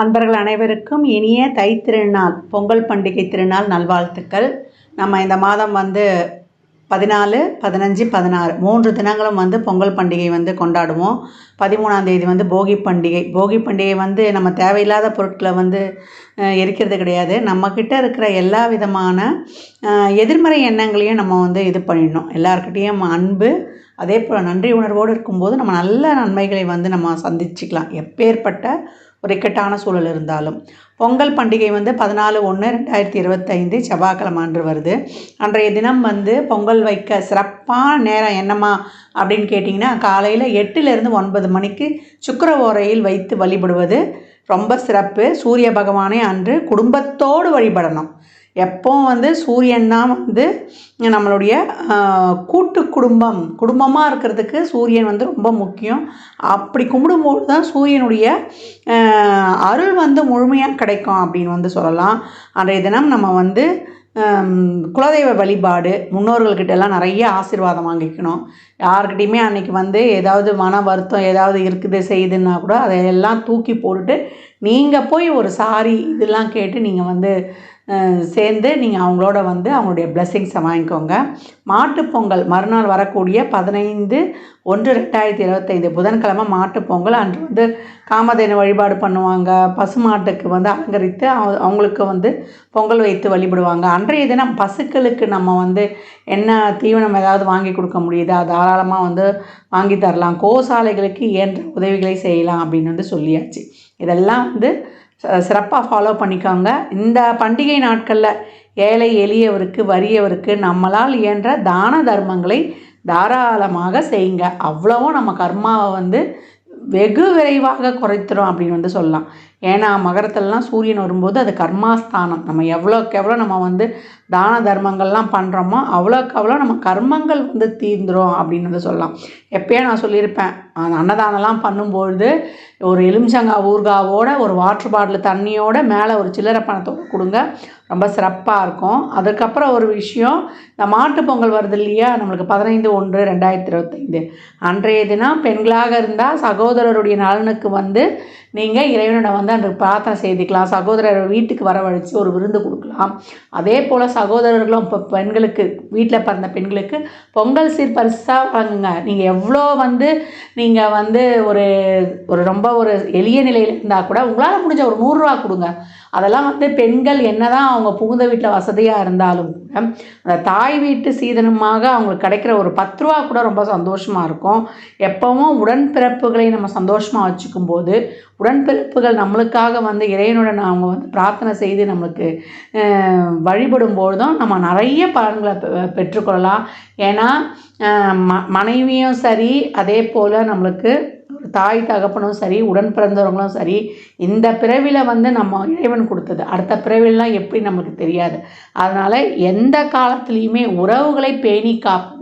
அன்பர்கள் அனைவருக்கும் இனிய தை திருநாள் பொங்கல் பண்டிகை திருநாள் நல்வாழ்த்துக்கள். நம்ம இந்த மாதம் வந்து பதினாலு பதினஞ்சு பதினாறு மூன்று தினங்களும் வந்து பொங்கல் பண்டிகை வந்து கொண்டாடுவோம். பதிமூணாம் தேதி வந்து போகி பண்டிகை. போகி பண்டிகை வந்து நம்ம தேவையில்லாத பொருட்களை வந்து எரிக்கிறது கிடையாது. நம்மக்கிட்ட இருக்கிற எல்லா விதமான எதிர்மறை எண்ணங்களையும் நம்ம வந்து இது பண்ணிடணும். எல்லாருக்கிட்டேயும் அன்பு அதே போல் நன்றி உணர்வோடு இருக்கும்போது நம்ம நல்ல நன்மைகளை வந்து நம்ம சந்திச்சுக்கலாம். எப்பேற்பட்ட ஒரு இக்கட்டான சூழல் இருந்தாலும். பொங்கல் பண்டிகை வந்து பதினாலு ஒன்று ரெண்டாயிரத்தி இருபத்தைந்து செவ்வாய்க்கிழமை அன்று வருது. அன்றைய தினம் வந்து பொங்கல் வைக்க சிறப்பான நேரம் என்னம்மா அப்படின்னு கேட்டிங்கன்னா காலையில் எட்டுலேருந்து ஒன்பது மணிக்கு சுக்கர ஓரையில் வைத்து வழிபடுவது ரொம்ப சிறப்பு. சூரிய பகவானை அன்று குடும்பத்தோடு வழிபடணும். எப்போவும் வந்து சூரியன் தான் வந்து நம்மளுடைய கூட்டு குடும்பம். குடும்பமாக இருக்கிறதுக்கு சூரியன் வந்து ரொம்ப முக்கியம். அப்படி கும்பிடும்போது தான் சூரியனுடைய அருள் வந்து முழுமையாக கிடைக்கும் அப்படின்னு வந்து சொல்லலாம். அன்றைய தினம் நம்ம வந்து குலதெய்வ வழிபாடு முன்னோர்கள்கிட்ட எல்லாம் நிறைய ஆசீர்வாதம் வாங்கிக்கணும். யாருக்கிட்டையுமே அன்னைக்கு வந்து ஏதாவது மன வருத்தம் ஏதாவது இருக்குது செய்யுதுன்னா கூட அதையெல்லாம் தூக்கி போட்டுட்டு நீங்கள் போய் ஒரு சாரி இதெல்லாம் கேட்டு நீங்கள் வந்து சேர்ந்து நீங்கள் அவங்களோட வந்து அவங்களுடைய பிளெஸ்ஸிங்ஸை வாங்கிக்கோங்க. மாட்டுப் பொங்கல் மறுநாள் வரக்கூடிய பதினைந்து ஒன்று ரெண்டாயிரத்தி இருபத்தைந்து புதன்கிழமை மாட்டுப் பொங்கல். அன்று வந்து காமதேன வழிபாடு பண்ணுவாங்க. பசுமாட்டுக்கு வந்து அலங்கரித்து அவ- அவங்களுக்கு வந்து பொங்கல் வைத்து வழிபடுவாங்க. அன்றைய தினம் பசுக்களுக்கு நம்ம வந்து என்ன தீவனம் ஏதாவது வாங்கி கொடுக்க முடியுதா தாராளமாக வந்து வாங்கி தரலாம். கோசாலைகளுக்கு இயன்ற உதவிகளை செய்யலாம் அப்படின்னு வந்து சொல்லியாச்சு. இதெல்லாம் வந்து சிறப்பாக ஃபாலோ பண்ணிக்கோங்க. இந்த பண்டிகை நாட்களில் ஏழை எளியவருக்கு வறியவருக்கு நம்மளால் இயன்ற தான தர்மங்களை தாராளமாக செய்யுங்க. அவ்வளவும் நம்ம கர்மாவை வந்து வெகு விரைவாக குறைத்துரும் அப்படின்னு வந்து சொல்லலாம். ஏன்னா மகரத்துலலாம் சூரியன் வரும்போது அது கர்மாஸ்தானம். நம்ம எவ்வளோக்கு எவ்வளோ நம்ம வந்து தான தர்மங்கள்லாம் பண்ணுறோமோ அவ்வளோக்கு அவ்வளோ நம்ம கர்மங்கள் வந்து தீர்ந்துரும் அப்படின்னு வந்து சொல்லலாம். எப்பயே நான் சொல்லியிருப்பேன் அந்த அன்னதானம்லாம் பண்ணும்பொழுது ஒரு எலுமிச்சங்காய் ஊர்காவோட ஒரு வாட்டர் பாட்டில் தண்ணியோட மேலே ஒரு சில்லறை பணத்தோடு கொடுங்க. ரொம்ப சிறப்பாக இருக்கும். அதுக்கப்புறம் ஒரு விஷயம் இந்த மாட்டுப் பொங்கல் வருது இல்லையா? நம்மளுக்கு பதினைந்து ஒன்று ரெண்டாயிரத்தி இருபத்தைந்து. அன்றைய தினம் பெண்களாக இருந்தால் சகோதரருடைய நலனுக்கு வந்து நீங்கள் இறைவனோட வந்து அன்று பிரார்த்தனை செய்துக்கலாம். சகோதரர் வீட்டுக்கு வரவழைச்சு ஒரு விருந்து கொடுக்கலாம். அதே போல் சகோதரர்களும் இப்போ பெண்களுக்கு வீட்டில் பிறந்த பெண்களுக்கு பொங்கல் சீர் பரிசாக வழங்குங்க. நீங்கள் எவ்வளோ வந்து நீங்கள் வந்து ஒரு ஒரு ரொம்ப ஒரு எளிய நிலையில் இருந்தால் கூட உங்களால் முடிஞ்ச ஒரு நூறுரூவா கொடுங்க. அதெல்லாம் வந்து பெண்கள் என்னதான் அவங்க புகுந்த வீட்டில் வசதியாக இருந்தாலும் கூட அந்த தாய் வீட்டு சீதனமாக அவங்களுக்கு கிடைக்கிற ஒரு பத்து ரூபா கூட ரொம்ப சந்தோஷமாக இருக்கும். எப்போவும் உடன்பிறப்புகளை நம்ம சந்தோஷமாக வச்சுக்கும் போது உடன்பிறப்புகள் நம்மளுக்காக வந்து இறைவனுடன் அவங்க வந்து பிரார்த்தனை செய்து நம்மளுக்கு அஹ், வழிபடும் நம்ம நிறைய பலன்களை பெ- பெற்றுக்கொள்ளலாம். ஏன்னா ம மனைவியும் சரி அதே போல் நம்மளுக்கு ஒரு தாய் தகப்பனும் சரி உடன் பிறந்தவங்களும் சரி இந்த பிறவியில் வந்து நம்ம இறைவன் கொடுத்தது. அடுத்த பிறவிலாம் எப்படி நமக்கு தெரியாது. அதனால் எந்த காலத்துலேயுமே உறவுகளை பேணி காப்பது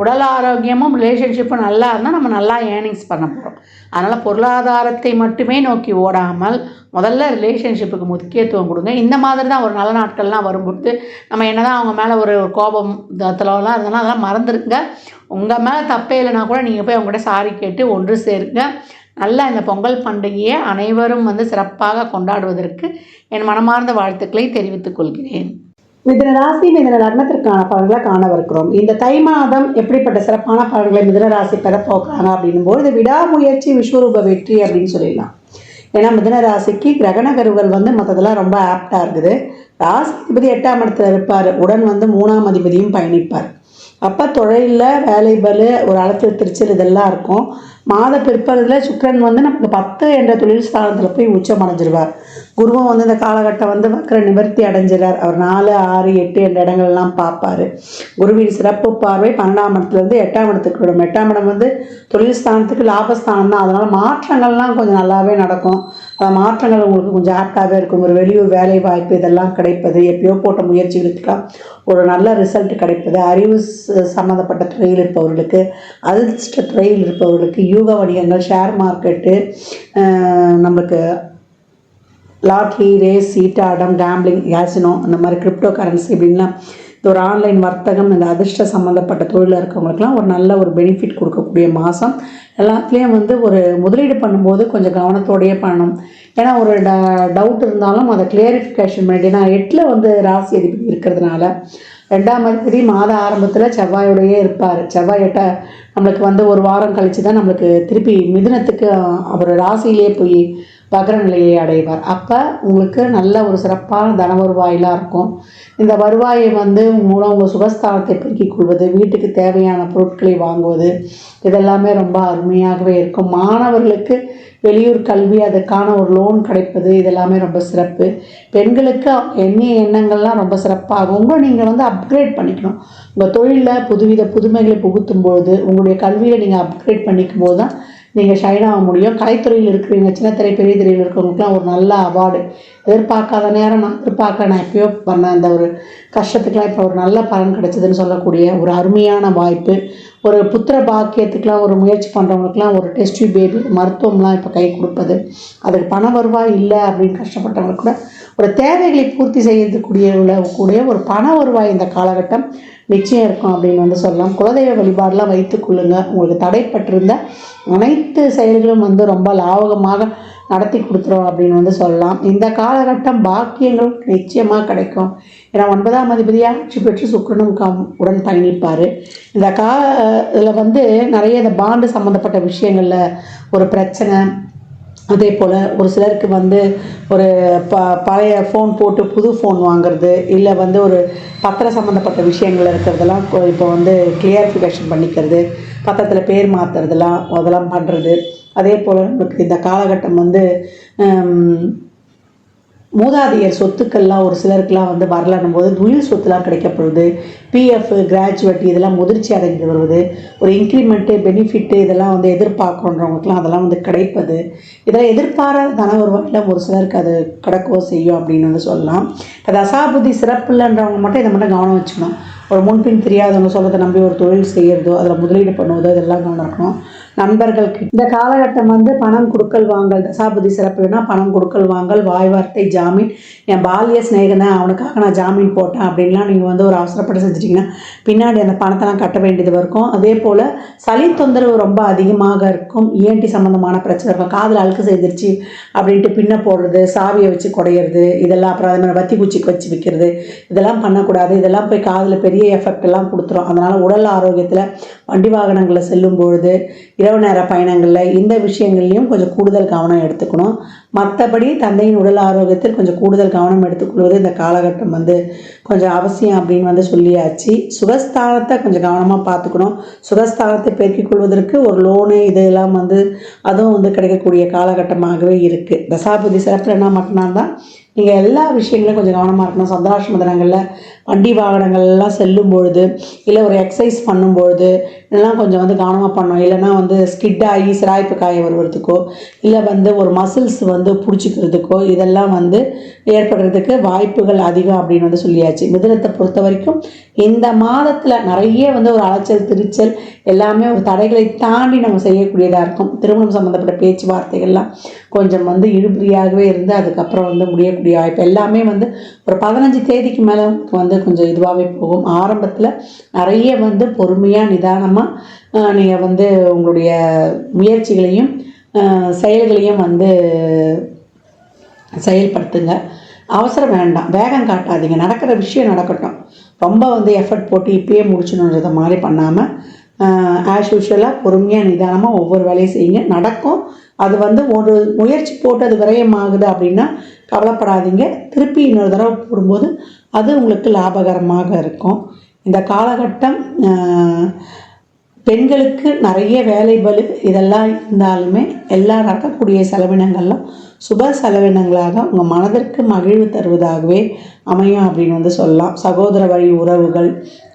உடல் ஆரோக்கியமும் ரிலேஷன்ஷிப்பும் நல்லா இருந்தால் நம்ம நல்லா ஏர்னிங்ஸ் பண்ண போகிறோம் அதனால் பொருளாதாரத்தை மட்டுமே நோக்கி ஓடாமல் முதல்ல ரிலேஷன்ஷிப்புக்கு முக்கியத்துவம் கொடுங்க. இந்த மாதிரி தான் ஒரு நல்ல நாட்கள்லாம் வரும்பொழுது நம்ம என்ன தான் அவங்க மேலே ஒரு கோபம் தத்துலலாம் இருந்தோம்னா அதெல்லாம் மறந்துருங்க. உங்கள் மேலே தப்பே இல்லைனா கூட நீங்கள் போய் அவங்ககிட்ட சாரி கேட்டு ஒன்று சேருங்க. நல்லா இந்த பொங்கல் பண்டிகையை அனைவரும் வந்து சிறப்பாக கொண்டாடுவதற்கு என் மனமார்ந்த வாழ்த்துக்களை தெரிவித்துக் கொள்கிறேன். மிதன ராசி மிதன லக்னத்திற்கான பலன்களை காணவிருக்கிறோம். இந்த தை மாதம் எப்படிப்பட்ட சிறப்பான பலன்களை மிதன ராசி பெற போக்குறாங்க அப்படின்னும் போது விடாமுயற்சி விஸ்வரூப வெற்றி அப்படின்னு சொல்லிடலாம். ஏன்னா மிதன ராசிக்கு கிரகண கருவுகள் வந்து மற்றதெல்லாம் ரொம்ப ஆப்டாக இருக்குது. ராசி அதிபதி எட்டாம் இடத்துல இருப்பார். உடன் வந்து மூணாம் அதிபதியும் பயணிப்பார். அப்போ தொழிலில் வேலை பலு ஒரு அழுத்த திருச்சல் இதெல்லாம் இருக்கும். மாத பிற்பகுதியில் சுக்கிரன் வந்து நமக்கு பத்து என்ற தொழில் ஸ்தானத்தில் போய் உச்சம் அடைஞ்சிருவார். குருவும் வந்து இந்த காலகட்டம் வந்து வக்கர நிவர்த்தி அடைஞ்சிறார். அவர் நாலு ஆறு எட்டு என்ற இடங்கள்லாம் பார்ப்பாரு. குருவின் சிறப்பு பார்வை பன்னெண்டாம் இடத்துலேருந்து எட்டாம் இடத்துக்கு விடும். எட்டாம் இடம் வந்து தொழில் ஸ்தானத்துக்கு லாபஸ்தானம் தான். அதனால் மாற்றங்கள்லாம் கொஞ்சம் நல்லாவே நடக்கும். அந்த மாற்றங்கள் உங்களுக்கு கொஞ்சம் ஆப்டாகவே இருக்கும். ஒரு வெளியூர் வேலை வாய்ப்பு இதெல்லாம் கிடைப்பது. எப்பயோ போட்ட முயற்சிகளுக்கெல்லாம் ஒரு நல்ல ரிசல்ட் கிடைப்பது. அறிவு சம்மந்தப்பட்ட துறையில் இருப்பவர்களுக்கு அதிர்ஷ்ட துறையில் இருப்பவர்களுக்கு யூக வணிகங்கள் ஷேர் மார்க்கெட்டு நம்மளுக்கு லாட்ரி ரேஸ் சீட்டாடம் கேம்பிளிங் கேசினோ அந்த மாதிரி கிரிப்டோ கரன்சி இப்படின்லாம் இந்த ஒரு ஆன்லைன் வர்த்தகம் இந்த அதிர்ஷ்ட சம்மந்தப்பட்ட தொழிலில் இருக்கவங்களுக்குலாம் ஒரு நல்ல ஒரு பெனிஃபிட் கொடுக்கக்கூடிய மாதம் எல்லாத்துலேயும் வந்து ஒரு முதலீடு பண்ணும்போது கொஞ்சம் கவனத்தோடையே பண்ணணும். ஏன்னா ஒரு ட டவுட் இருந்தாலும் அதை கிளியரிஃபிகேஷன் பண்ணிட்டு ஏன்னா எட்டில் வந்து ராசி அதிபதி இருக்கிறதுனால ரெண்டாம் அதிபதி மாத ஆரம்பத்தில் செவ்வாயோடையே இருப்பார். செவ்வாய் எட்ட நம்மளுக்கு வந்து ஒரு வாரம் கழித்து தான் நம்மளுக்கு திருப்பி மிதுனத்துக்கு அவர் ராசியிலே போய் வக்ர நிலையை அடைவார். அப்போ உங்களுக்கு நல்ல ஒரு சிறப்பான தன வருவாயெலாம் இருக்கும். இந்த வருவாயை வந்து மூலம் உங்கள் சுகஸ்தானத்தை பெருக்கிக் கொள்வது வீட்டுக்கு தேவையான பொருட்களை வாங்குவது இதெல்லாமே ரொம்ப அருமையாகவே இருக்கும். மாணவர்களுக்கு வெளியூர் கல்வி அதுக்கான ஒரு லோன் கிடைப்பது இதெல்லாமே ரொம்ப சிறப்பு. பெண்களுக்கு எண்ணிய எண்ணங்கள்லாம் ரொம்ப சிறப்பாகும். உங்களை நீங்கள் வந்து அப்கிரேட் பண்ணிக்கணும். உங்கள் தொழிலில் புதுவித புதுமைகளை புகுத்தும் பொழுது உங்களுடைய கல்வியை நீங்கள் அப்கிரேட் பண்ணிக்கும் போது தான் நீங்கள் ஷைன் ஆக முடியும். கலைத்துறையில் இருக்கிறவங்க சின்ன திரை பெரிய திரையில் இருக்கிறவங்களுக்குலாம் ஒரு நல்ல அவார்டு எதிர்பார்க்காத நேரம் நான் எதிர்பார்க்க நான் எப்பயோ பண்ண அந்த ஒரு கஷ்டத்துக்கெலாம் இப்போ ஒரு நல்ல பலன் கிடைச்சதுன்னு சொல்லக்கூடிய ஒரு அருமையான வாய்ப்பு. ஒரு புத்திர பாக்கியத்துக்கெலாம் ஒரு முயற்சி பண்ணுறவங்களுக்குலாம் ஒரு டெஸ்ட் பேபி மருத்துவம்லாம் இப்போ கை கொடுப்பது. அதுக்கு பண வருவாய் இல்லை அப்படின்னு கஷ்டப்பட்டவங்களுக்கு கூட ஒரு தேவைகளை பூர்த்தி செய்யக்கூடிய உள்ள கூடிய ஒரு பண வருவாய் இந்த காலகட்டம். நிச்சயம் இருக்கும் அப்படின்னு வந்து சொல்லலாம். குலதெய்வ வழிபாடெலாம் வைத்துக் கொள்ளுங்க. உங்களுக்கு தடைப்பட்டிருந்த அனைத்து செயல்களும் வந்து ரொம்ப லாபகமாக நடத்தி கொடுத்துரும் அப்படின்னு வந்து சொல்லலாம். இந்த காலகட்டம் பாக்கியங்கள் நிச்சயமாக கிடைக்கும். ஏன்னா ஒன்பதாம் அதிபதியாக ஆட்சி பெற்று சுக்கிரனும் கம் உடன் பயணிப்பார். இந்த கா இதில் வந்து நிறைய இந்த பாண்டு சம்மந்தப்பட்ட விஷயங்களில் ஒரு பிரச்சனை அதே போல் ஒரு சிலருக்கு வந்து ஒரு ப பழைய ஃபோன் போட்டு புது ஃபோன் வாங்குறது இல்லை வந்து ஒரு பத்திர சம்மந்தப்பட்ட விஷயங்கள் இருக்கிறதெல்லாம் இப்போ வந்து கிளியரிஃபிகேஷன் பண்ணிக்கிறது பத்திரத்தில் பேர் மாற்றுறதெல்லாம் அதெல்லாம் பண்ணுறது அதே போல் நமக்கு இந்த காலகட்டம் வந்து மூதாதையர் சொத்துக்கள்லாம் ஒரு சிலருக்குலாம் வந்து வரலன்னும் போது துயில் சொத்துலாம் கிடைக்கப்படுது. பிஎஃப் கிராஜுவேட் இதெல்லாம் முதிர்ச்சி அடைந்து வருவது. ஒரு இன்க்ரிமெண்ட்டு பெனிஃபிட்டு இதெல்லாம் வந்து எதிர்பார்க்கணுன்றவங்களுக்குலாம் அதெல்லாம் வந்து கிடைப்பது. இதெல்லாம் எதிர்பாராத தன வருவாயில் ஒரு சிலருக்கு அது கிடக்கவோ செய்யும் அப்படின்னு வந்து சொல்லலாம். இப்போ தசாபுத்தி சிறப்பு இல்லைன்றவங்க மட்டும் இதை மட்டும் கவனம் வச்சுக்கணும். ஒரு முன்பின் தெரியாதவங்க சொல்கிறத நம்பி ஒரு தொழில் செய்கிறதோ அதில் முதலீடு பண்ணுவதோ இதெல்லாம் கவனம் இருக்கணும். நண்பர்களுக்கு. இந்த காலகட்டம் வந்து பணம் கொடுக்கல் வாங்கல் தசாபதி சிறப்புனா பணம் கொடுக்கல் வாங்கல் வாய் வார்த்தை ஜாமீன். என் பால்ய சிநேகனை அவனுக்காக நான் ஜாமீன் போட்டேன் அப்படின்லாம் நீங்கள் வந்து ஒரு அவசரப்பட்டு செஞ்சிட்டிங்கன்னா பின்னாடி அந்த பணத்தெல்லாம் கட்ட வேண்டியது இருக்கும். அதே போல் சளி தொந்தரவு ரொம்ப அதிகமாக இருக்கும். இஎன்டி சம்மந்தமான பிரச்சனை இருக்கும். காதில் அழுக்கு செய்திருச்சு அப்படின்ட்டு பின்ன போடுறது சாவியை வச்சு குடையிறது இதெல்லாம் அப்புறம் அதே மாதிரி வத்தி குச்சிக்கு வச்சு விற்கிறது இதெல்லாம் பண்ணக்கூடாது. இதெல்லாம் போய் காதில் பெரிய எஃபெக்ட் எல்லாம் கொடுத்துரும். அதனால் உடல் ஆரோக்கியத்தில் வண்டி வாகனங்களில் செல்லும் பொழுது இரவு நேர பயணங்களில் இந்த விஷயங்கள்லையும் கொஞ்சம் கூடுதல் கவனம் எடுத்துக்கணும். மற்றபடி தந்தையின் உடல் ஆரோக்கியத்தில் கொஞ்சம் கூடுதல் கவனம் எடுத்துக்கொள்வது இந்த காலகட்டம் வந்து கொஞ்சம் அவசியம் அப்படின்னு வந்து சொல்லியாச்சு. சுகஸ்தானத்தை கொஞ்சம் கவனமாக பார்த்துக்கணும். சுகஸ்தானத்தை பெருக்கிக் கொள்வதற்கு ஒரு லோனு இதெல்லாம் வந்து அதுவும் வந்து கிடைக்கக்கூடிய காலகட்டமாகவே இருக்குது தசாபதி என்ன மட்டும்தான் நீங்கள் எல்லா விஷயங்களும் கொஞ்சம் கவனமாக இருக்கணும். சந்திராஷ்டம தினங்களில் வண்டி வாகனங்கள்லாம் செல்லும் பொழுது இல்லை ஒரு எக்ஸசைஸ் பண்ணும்பொழுது இதெல்லாம் கொஞ்சம் வந்து கவனமாக பண்ணணும். இல்லைன்னா வந்து ஸ்கிட் ஆகி சிராய்ப்பு காய வருவதுக்கோ இல்லை வந்து ஒரு மசில்ஸ் வந்து பிடிச்சிக்கிறதுக்கோ இதெல்லாம் வந்து ஏற்படுறதுக்கு வாய்ப்புகள் அதிகம் அப்படின்னு வந்து சொல்லியாச்சு. மிதுனத்தை பொறுத்த வரைக்கும் இந்த மாதத்தில் நிறைய வந்து ஒரு அலைச்சல் திருச்சல் எல்லாமே ஒரு தடைகளை தாண்டி நம்ம செய்யக்கூடியதாக இருக்கும். திருமணம் சம்மந்தப்பட்ட பேச்சுவார்த்தைகள்லாம் கொஞ்சம் வந்து இழுபறியாகவே இருந்து அதுக்கப்புறம் வந்து முடியக்கூடிய வாய்ப்பு எல்லாமே வந்து ஒரு பதினஞ்சு தேதிக்கு மேலே வந்து கொஞ்சம் இதுவாகவே போகும். ஆரம்பத்தில் நிறைய வந்து பொறுமையாக நிதானமாக நீங்கள் வந்து உங்களுடைய முயற்சிகளையும் செயல்களையும் வந்து செயல்படுத்துங்க. அவசரம் வேண்டாம். வேகம் காட்டாதீங்க. நடக்கிற விஷயம் நடக்கட்டும். ரொம்ப வந்து எஃபர்ட் போட்டு இப்பயே முடிச்சணுன்றத மாதிரி பண்ணாமல் ஆஸ் யூஷுவலாக பொறுமையாக நிதானமாக ஒவ்வொரு வேலையும் செய்யுங்க. நடக்கும். அது வந்து ஒரு முயற்சி போட்டு அது விரயமாகுது அப்படின்னா கவலைப்படாதீங்க. திருப்பி இன்னொரு தடவை போடும்போது அது உங்களுக்கு லாபகரமாக இருக்கும். இந்த காலகட்டம் பெண்களுக்கு நிறைய வேலை பலு இதெல்லாம் இருந்தாலுமே எல்லாம் நடக்கக்கூடிய செலவினங்கள்லாம் சுப செலவினங்களாக உங்கள் மனதிற்கு மகிழ்வு தருவதாகவே அமையும் அப்படின்னு வந்து சொல்லலாம். சகோதர வழி உறவுகள்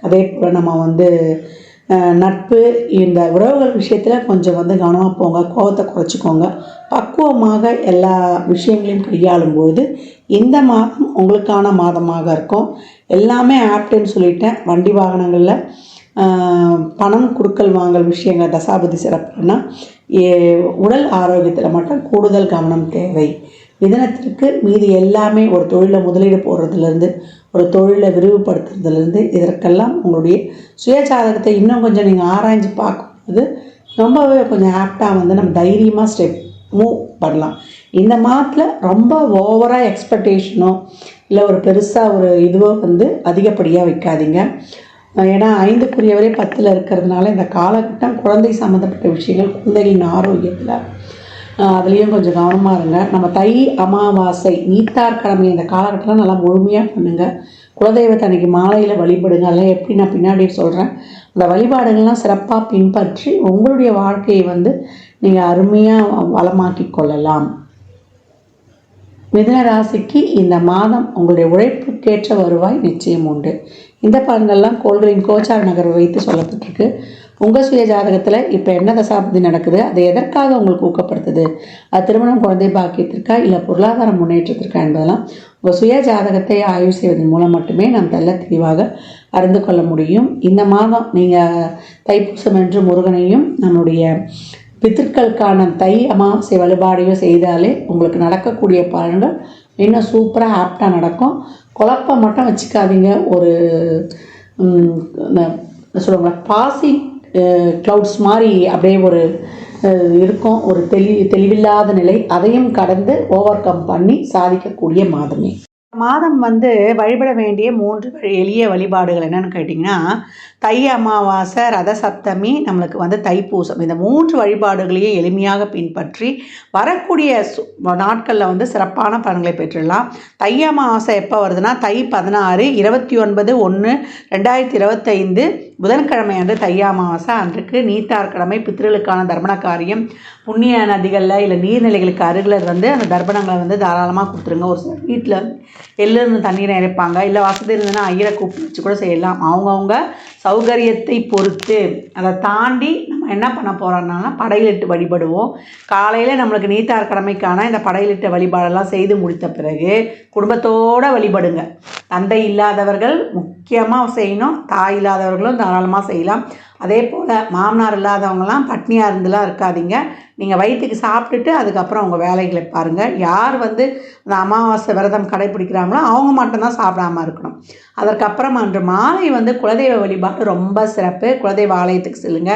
அதே போல் நம்ம வந்து நட்பு இந்த உறவுகள் விஷயத்தில் கொஞ்சம் வந்து கவனமாக போங்க கோவத்தை குறைச்சிக்கோங்க. பக்குவமாக எல்லா விஷயங்களையும் கையாளும் பொழுது இந்த மாதம் உங்களுக்கான மாதமாக இருக்கும். எல்லாமே ஆப்டுன்னு சொல்லிட்டேன். வண்டி வாகனங்களில் பணம் கொடுக்கல் வாங்கல் விஷயங்கள் தசாபதி சிறப்புனா ஏ- உடல் ஆரோக்கியத்தில் மட்டும் கூடுதல் கவனம் தேவை. மிதனத்திற்கு மீதி எல்லாமே ஒரு தொழிலை முதலீடு போடுறதுலேருந்து ஒரு தொழிலை விரிவுபடுத்துறதுலேருந்து இதற்கெல்லாம் உங்களுடைய சுயஜாதகத்தை இன்னும் கொஞ்சம் நீங்கள் ஆராய்ஞ்சு பார்க்கும்போது ரொம்பவே கொஞ்சம் ஆப்டாக வந்து நம்ம தைரியமாக ஸ்டெப் மூவ் பண்ணலாம். இந்த மாதத்தில் ரொம்ப ஓவராக எக்ஸ்பெக்டேஷனோ இல்லை ஒரு பெருசாக ஒரு இதுவோ வந்து அதிகப்படியாக வைக்காதீங்க. ஏன்னா ஐந்துக்குரியவரே பத்தில் இருக்கிறதுனால இந்த காலகட்டம் குழந்தை சம்மந்தப்பட்ட விஷயங்கள் குழந்தைகளின் ஆரோக்கியத்தில் அதுலேயும் கொஞ்சம் கவனமாக இருங்க. நம்ம தை அமாவாசை நீத்தார் கடமை இந்த காலகட்டத்தில் நல்லா முழுமையாக பண்ணுங்கள் குலதெய்வத்தை அன்னைக்கு மாலையில் வழிபடுங்க. அதெல்லாம் எப்படி நான் பின்னாடி சொல்கிறேன் அந்த வழிபாடுகள்லாம் சிறப்பாக பின்பற்றி உங்களுடைய வாழ்க்கையை வந்து நீங்கள் அருமையாக வளமாக்கி கொள்ளலாம். மிதுன ராசிக்கு இந்த மாதம் உங்களுடைய உழைப்புக்கேற்ற வருவாய் நிச்சயம் உண்டு. இந்த பலன்கள்லாம் கோள்களின் கோச்சார நகர் வைத்து சொல்லப்பட்டிருக்கு. உங்கள் சுய ஜாதகத்தில் இப்போ என்ன தசாப்தி நடக்குது? அது எதற்காக உங்களுக்கு ஊக்கப்படுத்துது? அது திருமணம் குழந்தை பாக்கியத்திற்கா இல்லை பொருளாதார முன்னேற்றத்திற்கா என்பதெல்லாம் உங்கள் சுய ஜாதகத்தை ஆய்வு செய்வதன் மூலம் மட்டுமே நாம் தெல்ல தெளிவாக அறிந்து கொள்ள முடியும். இந்த மாதம் நீங்கள் தைப்பூசம் என்று முருகனையும் நம்முடைய பித்திருக்களுக்கான தை அமாவாசை வழிபாடையும் செய்தாலே உங்களுக்கு நடக்கக்கூடிய பலன்கள் இன்னும் சூப்பராக ஆப்டாக நடக்கும். குழப்பம் மட்டும் வச்சுக்காதீங்க. ஒரு சொல்லுவாங்களா பாசி க்ளவுட்ஸ் மாதிரி அப்படியே ஒரு இருக்கும். ஒரு தெளி தெளிவில்லாத நிலை. அதையும் கடந்து ஓவர் கம் பண்ணி சாதிக்கக்கூடிய மாதமே. மாதம் வந்து வழிபட வேண்டிய மூன்று வழி- எளிய வழிபாடுகள் என்னன்னு கேட்டிங்கன்னா தை அமாவாசை ரத சப்தமி நம்மளுக்கு வந்து தைப்பூசம். இந்த மூன்று வழிபாடுகளையும் எளிமையாக பின்பற்றி வரக்கூடிய சு- நாட்களில் வந்து சிறப்பான பலன்களை பெற்றுடலாம். தை அமாவாசை எப்போ வருதுன்னா தை பதினாறு இருபத்தி ஒன்பது ஒன்று ரெண்டாயிரத்தி இருபத்தைந்து புதன்கிழமை அன்று தை அமாவாசை அன்றைக்கு நீத்தார் கிழமை பித்ருளுக்கான தர்மண காரியம் புண்ணிய நதிகளில் இல்லை நீர்நிலைகளுக்கு அருகில் வந்து அந்த தர்ப்பணங்களை வந்து தாராளமாக கொடுத்துருங்க. ஒரு சில வீட்டில் எள்ளிருந்து தண்ணீரை இறைப்பாங்க. இல்லை வசதி இருந்ததுன்னா ஐயரை கூப்பிட்டு வச்சு கூட செய்யலாம். அவங்கவுங்க சௌகரியத்தை பொறுத்து அதை தாண்டி நம்ம என்ன பண்ண போகிறோம்னா படையிலிட்டு வழிபடுவோம். காலையில் நம்மளுக்கு நீத்தார் கடமைக்கான இந்த படையிலிட்டு வழிபாடெல்லாம் செய்து முடித்த பிறகு குடும்பத்தோடு வழிபடுங்க. தந்தை இல்லாதவர்கள் முக்கியமாக செய்யணும். தாய் இல்லாதவர்களும் தாராளமாக செய்யலாம். அதே போல் மாமனார் இல்லாதவங்கலாம் பட்னியாக இருந்துலாம் இருக்காதீங்க. நீங்கள் வயிற்றுக்கு சாப்பிட்டுட்டு அதுக்கப்புறம் உங்கள் வேலைகளை பாருங்கள் யார் வந்து அந்த அமாவாசை விரதம் கடைப்பிடிக்கிறாங்களோ அவங்க மட்டும்தான் சாப்பிடாம இருக்கணும். அதற்கப்புறம் அன்று மாலை வந்து குலதெய்வ வழிபாடு ரொம்ப சிறப்பு. குலதெய்வ ஆலயத்துக்கு செல்லுங்க.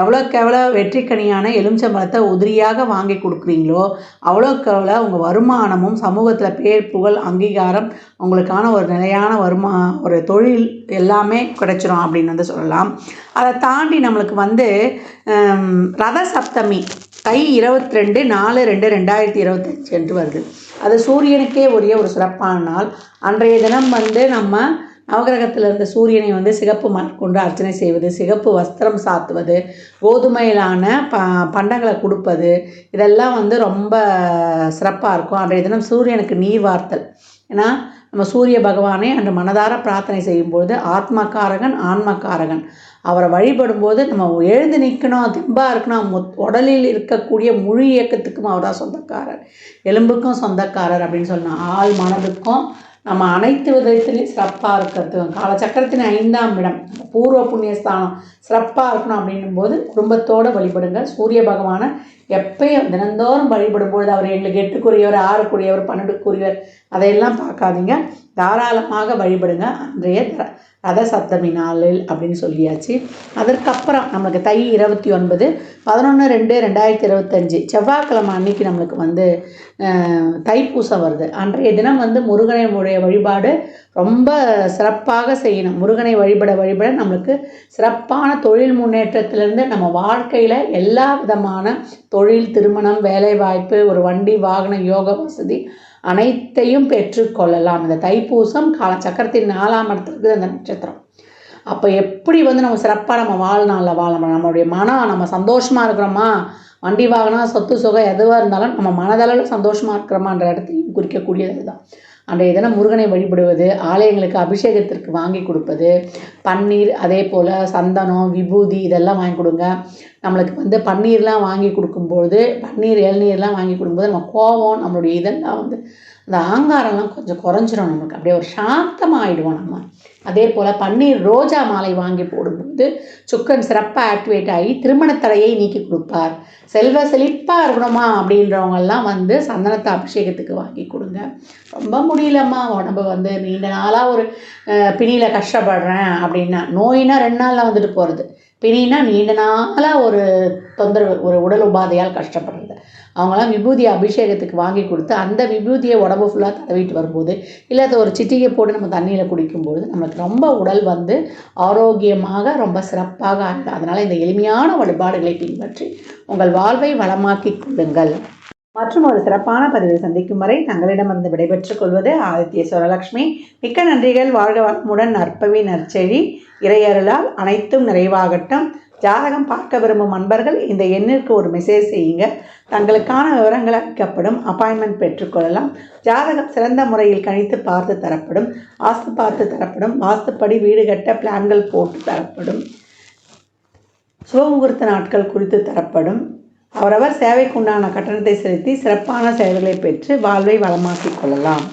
எவ்வளோக்கு எவ்வளோ வெற்றிக்கனியான எலுமிச்சம்பழத்தை உதிரியாக வாங்கி கொடுக்குறீங்களோ அவ்வளோக்கு எவ்வளோ உங்கள் வருமானமும் சமூகத்தில் பேர் புகழ் அங்கீகாரம் உங்களுக்கான ஒரு நிலையான வருமா ஒரு தொழில் எல்லாமே கிடைச்சிரும் அப்படின்னு வந்து சொல்லலாம். அதை தாண்டி நம்மளுக்கு வந்து ரத சப்தமி தை இருபத்தி ரெண்டு நாலு ரெண்டு ரெண்டாயிரத்தி இருபத்தஞ்சு என்று வருது. அது சூரியனுக்கே உரிய ஒரு சிறப்பான நாள். அன்றைய தினம் வந்து நம்ம நவகிரகத்தில் இருந்த சூரியனை வந்து சிகப்பு மலர் கொண்டு அர்ச்சனை செய்வது சிகப்பு வஸ்திரம் சாத்துவது கோதுமையிலான ப பண்டங்களை கொடுப்பது இதெல்லாம் வந்து ரொம்ப சிறப்பாக இருக்கும். அன்றைய தினம் சூரியனுக்கு நீர் வார்த்தல். ஏன்னா நம்ம சூரிய பகவானை அன்று மனதார பிரார்த்தனை செய்யும்பொழுது ஆத்மக்காரகன் ஆன்மக்காரகன். அவரை வழிபடும்போது நம்ம எழுந்து நிற்கணும் தெம்பாக இருக்கணும் மொத்- உடலில் இருக்கக்கூடிய முழு இயக்கத்துக்கும் அவர் தான் சொந்தக்காரர். எலும்புக்கும் சொந்தக்காரர் அப்படின்னு சொன்னால் ஆள் மனதுக்கும் நம்ம அனைத்து விதத்திலையும் சிறப்பாக இருக்கிறதுக்கும் காலச்சக்கரத்தின் ஐந்தாம் இடம் பூர்வ புண்ணியஸ்தானம். சிறப்பாக இருக்கணும் அப்படின்னும் போது குடும்பத்தோடு வழிபடுங்க சூரிய பகவானை எப்பயும் தினந்தோறும் வழிபடும்பொழுது அவர் எங்களுக்கு எட்டுக்குரியவர் ஆறுக்குரியவர் பன்னெண்டுக்குரியவர் அதையெல்லாம் பார்க்காதீங்க. தாராளமாக வழிபடுங்க. அன்றைய த- ரத சப்தமி நாளில் அப்படின்னு சொல்லியாச்சு. அதற்கப்புறம் நம்மளுக்கு தை இருபத்தி ஒன்பது பதினொன்று ரெண்டு ரெண்டாயிரத்தி இருபத்தஞ்சி செவ்வாய்க்கிழமை அன்னைக்கு நம்மளுக்கு வந்து தைப்பூசம் வருது. அன்றைய தினம் வந்து முருகனை உடைய வழிபாடு ரொம்ப சிறப்பாக செய்யணும். முருகனை வழிபட வழிபட நம்மளுக்கு சிறப்பான தொழில் முன்னேற்றத்திலேருந்து நம்ம வாழ்க்கையில் எல்லா விதமான தொழில் திருமணம் வேலைவாய்ப்பு ஒரு வண்டி வாகன யோக வசதி அனைத்தையும் பெற்றுக்கொள்ளலாம். இந்த தைப்பூசம் கால சக்கரத்தின் நாலாம் இடத்துல இருக்குது அந்த நட்சத்திரம். அப்போ எப்படி வந்து நம்ம சிறப்பாக நம்ம வாழ்நாளில் வாழ நம்மளுடைய மனம் நம்ம சந்தோஷமாக இருக்கிறோமா? வண்டி வாகனம் சொத்து சுகம் எதுவாக இருந்தாலும் நம்ம மனதளவில் சந்தோஷமாக இருக்கிறோமான்ற இடத்தையும் குறிக்கக்கூடியது தான் அன்றைய தினம் முருகனை வழிபடுவது ஆலயங்களுக்கு அபிஷேகத்திற்கு வாங்கி கொடுப்பது பன்னீர் அதே போல் சந்தனம் விபூதி இதெல்லாம் வாங்கி கொடுங்க. நம்மளுக்கு வந்து பன்னீர்லாம் வாங்கி கொடுக்கும்பொழுது பன்னீர் இளநீர்லாம் வாங்கி கொடுக்கும்போது நம்ம கோபம் நம்மளுடைய இதெல்லாம் வந்து இந்த ஆங்காரம்லாம் கொஞ்சம் குறைஞ்சிரும் நமக்கு. அப்படியே ஒரு சாந்தமாகிடுவோம் நம்ம. அதே போல் பன்னீர் ரோஜா மாலை வாங்கி போடும்போது சுக்கன் சிறப்பாக ஆக்டிவேட் ஆகி திருமணத் தடையை நீக்கி கொடுப்பார். செல்வ செழிப்பாக இருக்கணுமா அப்படின்றவங்கெல்லாம் வந்து சந்தனத்தை அபிஷேகத்துக்கு வாங்கி கொடுங்க. ரொம்ப முடியலம்மா. உடம்பு வந்து நீண்ட நாளாக ஒரு பிணியில் கஷ்டப்படுறேன் அப்படின்னா நோயினா ரெண்டு நாளில் வந்துட்டு போகிறது பிணினா நீண்ட நாளாக ஒரு தொந்தரவு ஒரு உடல் உபாதையால் கஷ்டப்படுறேன் அவங்களாம் விபூதி அபிஷேகத்துக்கு வாங்கி கொடுத்து அந்த விபூதியை உடம்பு ஃபுல்லாக தடவிட்டு வரும்போது இல்லை அதை ஒரு சிட்டிகை போட்டு நம்ம தண்ணியில் குடிக்கும்பொழுது நம்மளுக்கு ரொம்ப உடல் வந்து ஆரோக்கியமாக ரொம்ப சிறப்பாக ஆகுது. அதனால் இந்த எளிமையான வழிபாடுகளை பின்பற்றி உங்கள் வாழ்வை வளமாக்கி கொள்ளுங்கள். மற்றும் ஒரு சிறப்பான பதிவை சந்திக்கும் வரை தங்களிடமிருந்து விடைபெற்றுக் கொள்வது ஆதித்ய சுவரலட்சுமி மிக்க நன்றிகள். வாழ்க வளமுடன் நற்பவி நற்செழி. இறையருளால் அனைத்தும் நிறைவாகட்டும். ஜாதகம் பார்க்க விரும்பும் அன்பர்கள் இந்த எண்ணிற்கு ஒரு மெசேஜ் செய்யுங்க. தங்களுக்கான விவரங்கள் அளிக்கப்படும். அப்பாயின்மெண்ட் பெற்றுக்கொள்ளலாம் ஜாதகம் சிறந்த முறையில் கணித்து பார்த்து தரப்படும். வாஸ்து பார்த்து தரப்படும். வாஸ்துப்படி வீடு கட்ட பிளான்கள் போட்டு தரப்படும். சுபமுகூர்த்த நாட்கள் குறித்து தரப்படும். அவரவர் சேவைக்குண்டான கட்டணத்தை செலுத்தி சிறப்பான சேவைகளை பெற்று வாழ்வை வளமாக்கிக் கொள்ளலாம்.